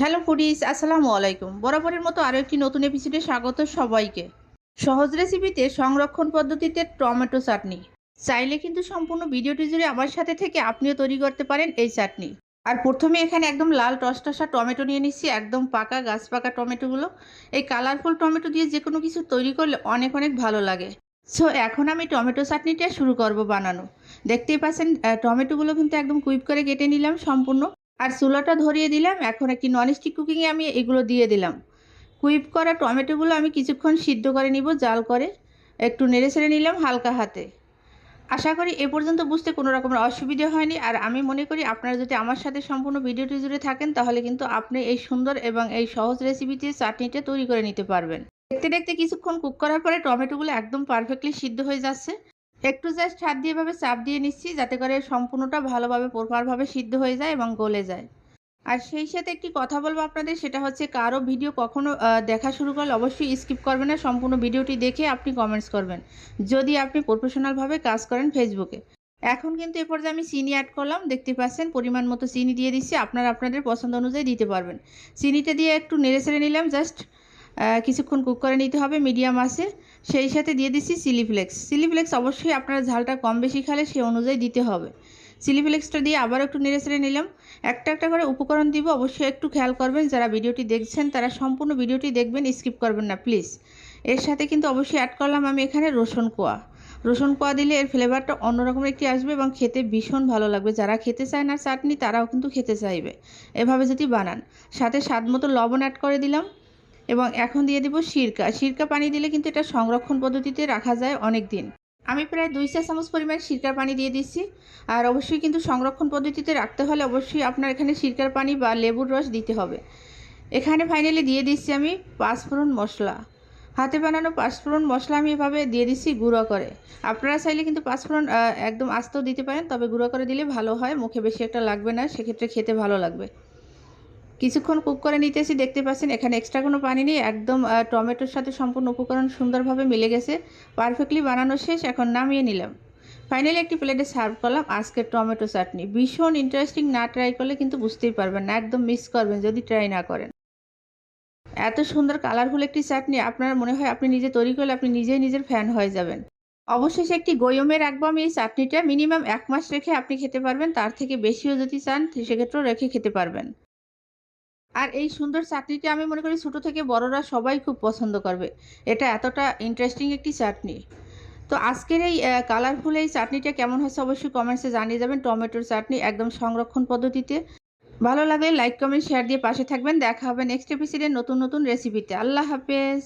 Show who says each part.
Speaker 1: Hello foodies, আসসালামু আলাইকুম। বরাবরের মতো আরও একটি নতুন এপিসোডে স্বাগত সবাইকে। সহজ রেসিপিতে সংরক্ষণ পদ্ধতিতে টমেটো চাটনি। চাইলে কিন্তু সম্পূর্ণ ভিডিওটি জুড়ে আমার সাথে থেকে আপনিও তৈরি করতে পারেন এই চাটনি। আর প্রথমে এখানে একদম লাল টসটসা টমেটো নিয়ে নিচ্ছি, একদম পাকা গাছ পাকা টমেটোগুলো। এই কালারফুল টমেটো দিয়ে যে কোনো কিছু তৈরি করলে অনেক অনেক ভালো লাগে। সো এখন আমি টমেটো চাটনিটা শুরু করব বানানো। দেখতেই পাচ্ছেন টমেটোগুলো কিন্তু একদম কুইপ করে কেটে নিলাম সম্পূর্ণ। আর চুলাটা ধরিয়ে দিলাম। এখন একটি ননস্টিক কুকিংয়ে আমি এগুলো দিয়ে দিলাম। কুইপ করা টমেটোগুলো আমি কিছুক্ষণ সিদ্ধ করে নিব জাল করে। একটু নেড়ে ছেড়ে নিলাম হালকা হাতে। আশা করি এ পর্যন্ত বুঝতে কোনো রকমের অসুবিধা হয়নি। আর আমি মনে করি আপনারা যদি আমার সাথে সম্পূর্ণ ভিডিওটি জুড়ে থাকেন, তাহলে কিন্তু আপনি এই সুন্দর এবং এই সহজ রেসিপিতে চাটনিটা তৈরি করে নিতে পারবেন। দেখতে দেখতে কিছুক্ষণ কুক করার পরে টমেটোগুলো একদম পারফেক্টলি সিদ্ধ হয়ে যাচ্ছে। একটু জাস্ট হাত দিয়ে এভাবে চাপ দিয়ে নিচ্ছি যাতে করে সম্পূর্ণটা ভালোভাবে প্রপারভাবে সিদ্ধ হয়ে যায় এবং গলে যায়। আর সেই সাথে একটি কথা বলব আপনাদের, সেটা হচ্ছে কারও ভিডিও কখনো দেখা শুরু করলে অবশ্যই স্কিপ করবেন না, সম্পূর্ণ ভিডিওটি দেখে আপনি কমেন্টস করবেন। যদি আপনি প্রফেশনালভাবে কাজ করেন ফেসবুকে এখন কিন্তু এ পর্যায়ে আমি চিনি অ্যাড করলাম, দেখতে পাচ্ছেন পরিমাণ মতো চিনি দিয়ে দিচ্ছি, আপনারা আপনাদের পছন্দ অনুযায়ী দিতে পারবেন। চিনিটা দিয়ে একটু নেড়ে ছেড়ে নিলাম জাস্ট কিছুক্ষণ কুক করে নিতে হবে মিডিয়াম আছে সেই সাথে দিয়ে দিচ্ছি চিলি ফ্লেক্স চিলি ফ্লেক্স অবশ্যই আপনারা ঝালটা কম বেশি খেলে সেই অনুযায়ী দিতে হবে। চিলি ফ্লেক্সটা দিয়ে আবার একটু নেড়ে নিলাম। একটা একটা করে উপকরণ দিব, অবশ্যই একটু খেয়াল করবেন। যারা ভিডিওটি দেখছেন, তারা সম্পূর্ণ ভিডিওটি দেখবেন স্কিপ করবেন না প্লিজ এর সাথে কিন্তু অবশ্যই অ্যাড করলাম আমি এখানে রসুন কোয়া। রসুন কোয়া দিলে এর ফ্লেভারটা অন্যরকম একটি আসবে এবং খেতে ভীষণ ভালো লাগবে। যারা খেতে চায় না চাটনি, তারাও কিন্তু খেতে চাইবে। এভাবে যদি বানান। সাথে স্বাদ মতো লবণ অ্যাড করে দিলাম। এবং এখন দিয়ে দেবো সিরকা। সিরকা পানি দিলে কিন্তু এটা সংরক্ষণ পদ্ধতিতে রাখা যায় অনেক দিন আমি প্রায় দুই চা চামচ পরিমাণ সিরকার পানি দিয়ে দিচ্ছি। আর অবশ্যই কিন্তু সংরক্ষণ পদ্ধতিতে রাখতে হলে অবশ্যই আপনার এখানে সিরকার পানি বা লেবুর রস দিতে হবে। এখানে ফাইনালি দিয়ে দিচ্ছি আমি পাঁচফোড়ন মশলা। হাতে বানানো পাঁচফোড়ন মশলা আমি এভাবে দিয়ে দিচ্ছি গুঁড়ো করে। আপনারা চাইলে কিন্তু পাঁচফোড়ন একদম আস্তেও দিতে পারেন, তবে গুঁড়ো করে দিলে ভালো হয়। মুখে বেশি একটা লাগবে না, সেক্ষেত্রে খেতে ভালো লাগবে। কিছুক্ষণ কুক করে নিতেছি, দেখতে পাচ্ছেন এখানে এক্সট্রা কোনো পানি নেই, একদম টমেটোর সাথে সম্পূর্ণ উপকরণ সুন্দরভাবে মিলে গেছে পারফেক্টলি বানানো শেষ, এখন নামিয়ে নিলাম। ফাইনালি একটি প্লেটে সার্ভ করলাম আজকের টমেটো চাটনি। ভীষণ ইন্টারেস্টিং না ট্রাই করলে কিন্তু বুঝতেই পারবেন না, একদম মিস করবেন যদি ট্রাই না করেন। এত সুন্দর কালারফুল একটি চাটনি, আপনার মনে হয় আপনি নিজে তৈরি করলে আপনি নিজেই নিজের ফ্যান হয়ে যাবেন। অবশেষে একটি গয়মে রাখব আমি এই চাটনিটা মিনিমাম এক মাস রেখে আপনি খেতে পারবেন, তার থেকে বেশিও যদি চান সেক্ষেত্রেও রেখে খেতে পারবেন। আর এই সুন্দর চাটনিটা আমি মনে করি ছোটো থেকে বড়রা সবাই খুব পছন্দ করবে। এটা এতটা ইন্টারেস্টিং একটি চাটনি। তো আজকের এই কালারফুল এই চাটনিটা কেমন হয়েছে অবশ্যই কমেন্টসে জানিয়ে যাবেন। টমেটোর চাটনি একদম সংরক্ষণ পদ্ধতিতে। ভালো লাগলে লাইক কমেন্ট শেয়ার দিয়ে পাশে থাকবেন। দেখা হবে নেক্সট এপিসোডে নতুন নতুন রেসিপিতে আল্লাহ হাফেজ।